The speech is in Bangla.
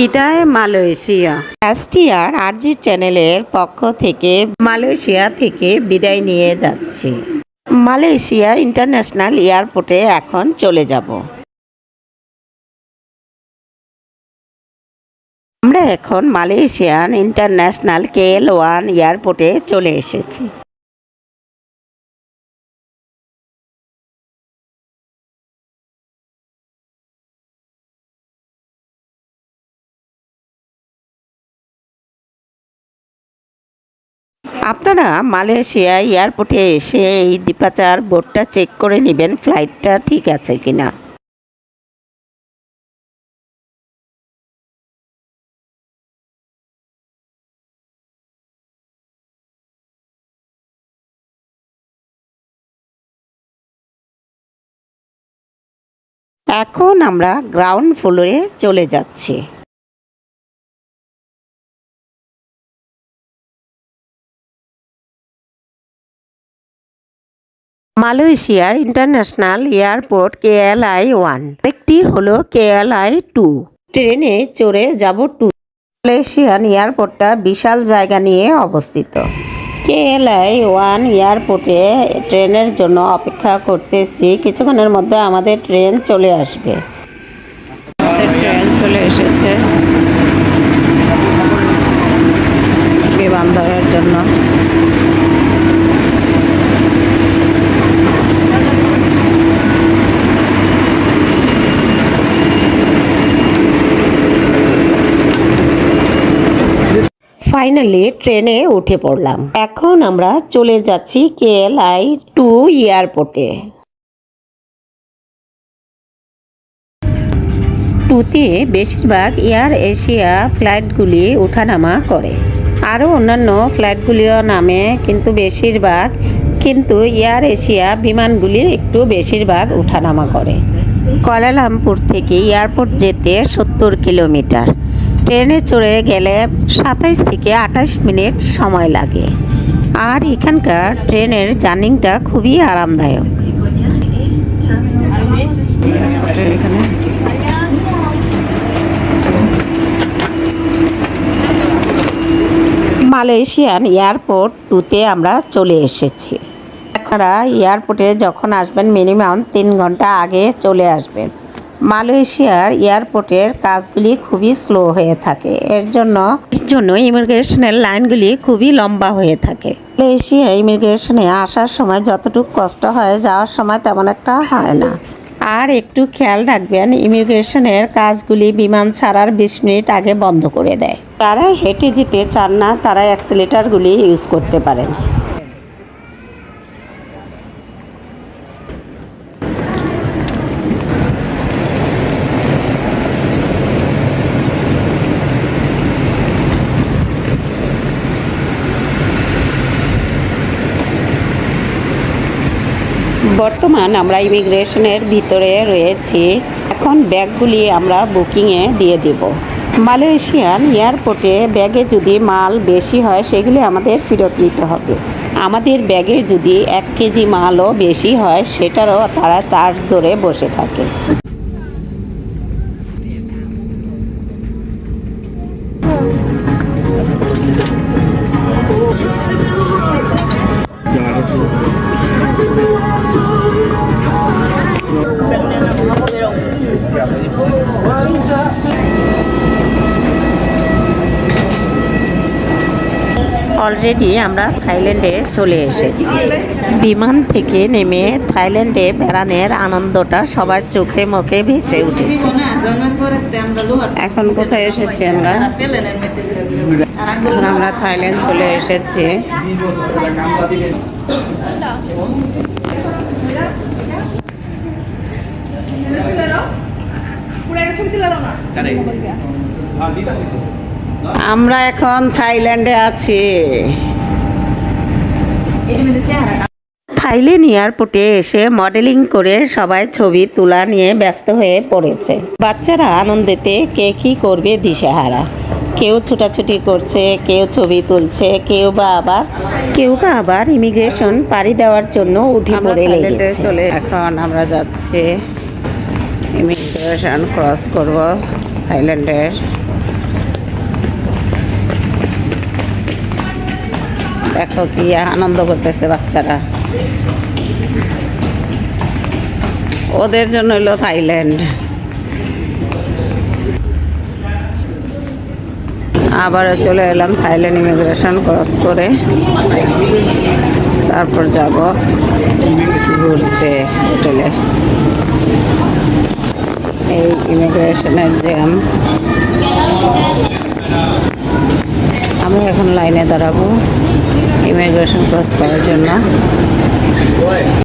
বিদায় মালয়েশিয়া। এসটিআর আরজি চ্যানেলের পক্ষ থেকে মালয়েশিয়া থেকে বিদায় নিয়ে যাচ্ছি। মালয়েশিয়া ইন্টারন্যাশনাল এয়ারপোর্টে এখন চলে যাব। আমরা এখন মালয়েশিয়ান ইন্টারন্যাশনাল কেএল ওয়ান এয়ারপোর্টে চলে এসেছি। আপনারা মালয়েশিয়া এয়ারপোর্টে এসে এই ডিপাচার বোর্ডটা চেক করে নেবেন, ফ্লাইটটা ঠিক আছে কিনা। এখন আমরা গ্রাউন্ড ফ্লোরে চলে যাচ্ছি। মালয়েশিয়ার ইন্টারন্যাশনাল এয়ারপোর্ট কেএলআই ওয়ান। একটি হলো কেএলআই টু। ট্রেনে চড়ে যাব টু। মালয়েশিয়ান এয়ারপোর্টটা বিশাল জায়গা নিয়ে অবস্থিত। কেএলআই ওয়ান এয়ারপোর্টে ট্রেনের জন্য অপেক্ষা করতেছি। কিছুক্ষণের মধ্যে আমাদের ট্রেন চলে আসবে। ট্রেন চলে এসেছে বিমান ধরার জন্য ফাইনালি ট্রেনে উঠে পড়লাম। এখন আমরা চলে যাচ্ছি কেএলআই টু এয়ারপোর্টে টুতে বেশিরভাগ এয়ার এশিয়া ফ্লাইটগুলি ওঠানামা করে। আরও অন্যান্য ফ্লাইটগুলিও নামে, কিন্তু বেশিরভাগ, কিন্তু এয়ার এশিয়া বিমানগুলি একটু বেশিরভাগ ওঠানামা করে। কলালামপুর থেকে এয়ারপোর্ট যেতে সত্তর কিলোমিটার। ট্রেনে চড়ে গেলে সাতাইশ থেকে আঠাশ মিনিট সময় লাগে। আর এখানকার ট্রেনের জার্নিংটা খুবই আরামদায়ক। মালয়েশিয়ান এয়ারপোর্ট টুতে আমরা চলে এসেছি। আপনারা এয়ারপোর্টে যখন আসবেন, মিনিমাম তিন ঘণ্টা আগে চলে আসবেন। মালয়েশিয়ার এয়ারপোর্টের কাজগুলি খুবই স্লো হয়ে থাকে। এর জন্য এর জন্য ইমিগ্রেশনের লাইনগুলি খুবই লম্বা হয়ে থাকে। মালয়েশিয়া ইমিগ্রেশনে আসার সময় যতটুকু কষ্ট হয় যাওয়ার সময় তেমন একটা হয় না। আর একটু খেয়াল রাখবেন ইমিগ্রেশনের কাজগুলি বিমান ছাড়ার বিশ মিনিট আগে বন্ধ করে দেয়। যারা হেঁটে যেতে চান না তারা অ্যাক্সিলেটারগুলি ইউজ করতে পারেন। বর্তমান আমরা ইমিগ্রেশনের ভিতরে রয়েছি। এখন ব্যাগগুলি আমরা বুকিংয়ে দিয়ে দেব। মালয়েশিয়ান এয়ারপোর্টে ব্যাগে যদি মাল বেশি হয়, সেগুলি আমাদের ফেরত নিতে হবে। আমাদের ব্যাগে যদি এক কেজি মালও বেশি হয়, সেটারও তারা চার্জ ধরে বসে থাকে। অলরেডি আমরা থাইল্যান্ডে চলে এসেছি। বিমান থেকে নেমে থাইল্যান্ডে বেড়ানোর আনন্দটা সবার চোখে মুখে ভেসে উঠেছে। এখন কোথায় এসেছি আমরা? এখন আমরা থাইল্যান্ড চলে এসেছি। আমরা এখন থাইল্যান্ডে আছি। থাইল্যান্ড এয়ারপোর্টে এসে মডেলিং করে সবাই ছবি তোলা নিয়ে ব্যস্ত হয়ে পড়েছে। বাচ্চারা আনন্দেতে কে কী করবে দিশেহারা। কেউ ছোটাছুটি করছে কেউ ছবি তুলছে কেউ বা আবার কেউ বা আবার ইমিগ্রেশন পাড়ি দেওয়ার জন্য উঠে পড়ে লেগেছে। চলে এখন আমরা যাচ্ছি। ইমিগ্রেশন ক্রস করব থাইল্যান্ডের। দেখো কি আনন্দ করতেছে বাচ্চারা। ওদের জন্য হলো থাইল্যান্ড। আবারও চলে এলাম থাইল্যান্ড ইমিগ্রেশন ক্রস করে। তারপর যাব ঘুরতে হোটেলে। এই ইমিগ্রেশনের জ্যাম। আমরা এখন লাইনে দাঁড়াবো ইমিগ্রেশন ক্রস করার জন্য।